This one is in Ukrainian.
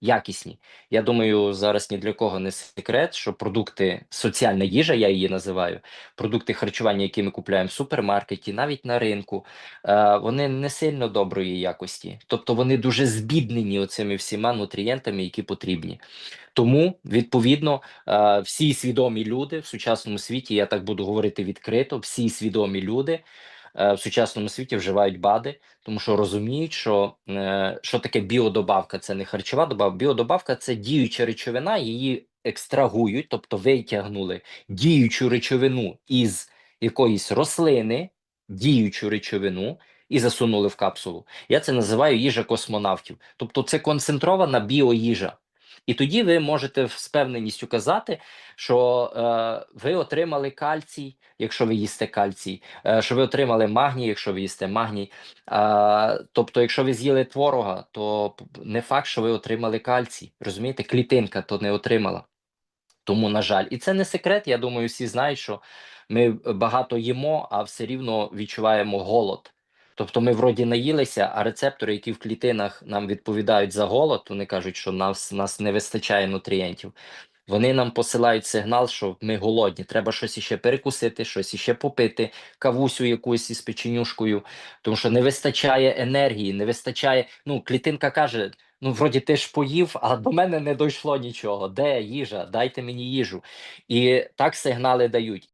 якісні. Я думаю, зараз ні для кого не секрет, що продукти, соціальна їжа, я її називаю, продукти харчування, які ми купуємо в супермаркеті, навіть на ринку, е, вони не сильно доброї якості. Тобто вони дуже збіднені оцими всіма нутрієнтами, які потрібні. Тому, відповідно, е, всі свідомі люди в сучасному світі, я так буду говорити відкрито, всі свідомі люди в сучасному світі вживають БАДи, тому що розуміють, що, е, що таке біодобавка, це не харчова добавка. Біодобавка це діюча речовина, її екстрагують, тобто витягнули діючу речовину із якоїсь рослини, діючу речовину. І засунули в капсулу. Я це називаю їжа космонавтів. Тобто це концентрована біоїжа. І тоді ви можете з певненістю казати, що е, ви отримали кальцій, якщо ви їсте кальцій, е, що ви отримали магній, якщо ви їсте магній. Е, тобто, якщо ви з'їли творога, то не факт, що ви отримали кальцій. Розумієте, клітинка то не отримала. Тому, на жаль, і це не секрет. Я думаю, всі знають, що ми багато їмо, а все рівно відчуваємо голод. Тобто ми вроді наїлися, а рецептори, які в клітинах нам відповідають за голод, вони кажуть, що нас, нас не вистачає нутрієнтів. Вони нам посилають сигнал, що ми голодні, треба щось іще перекусити, щось іще попити, кавусю якусь із печенюшкою, тому що не вистачає енергії, не вистачає. Ну, клітинка каже: ну, вроді ти ж поїв, а до мене не дійшло нічого. Де їжа? Дайте мені їжу. І так сигнали дають.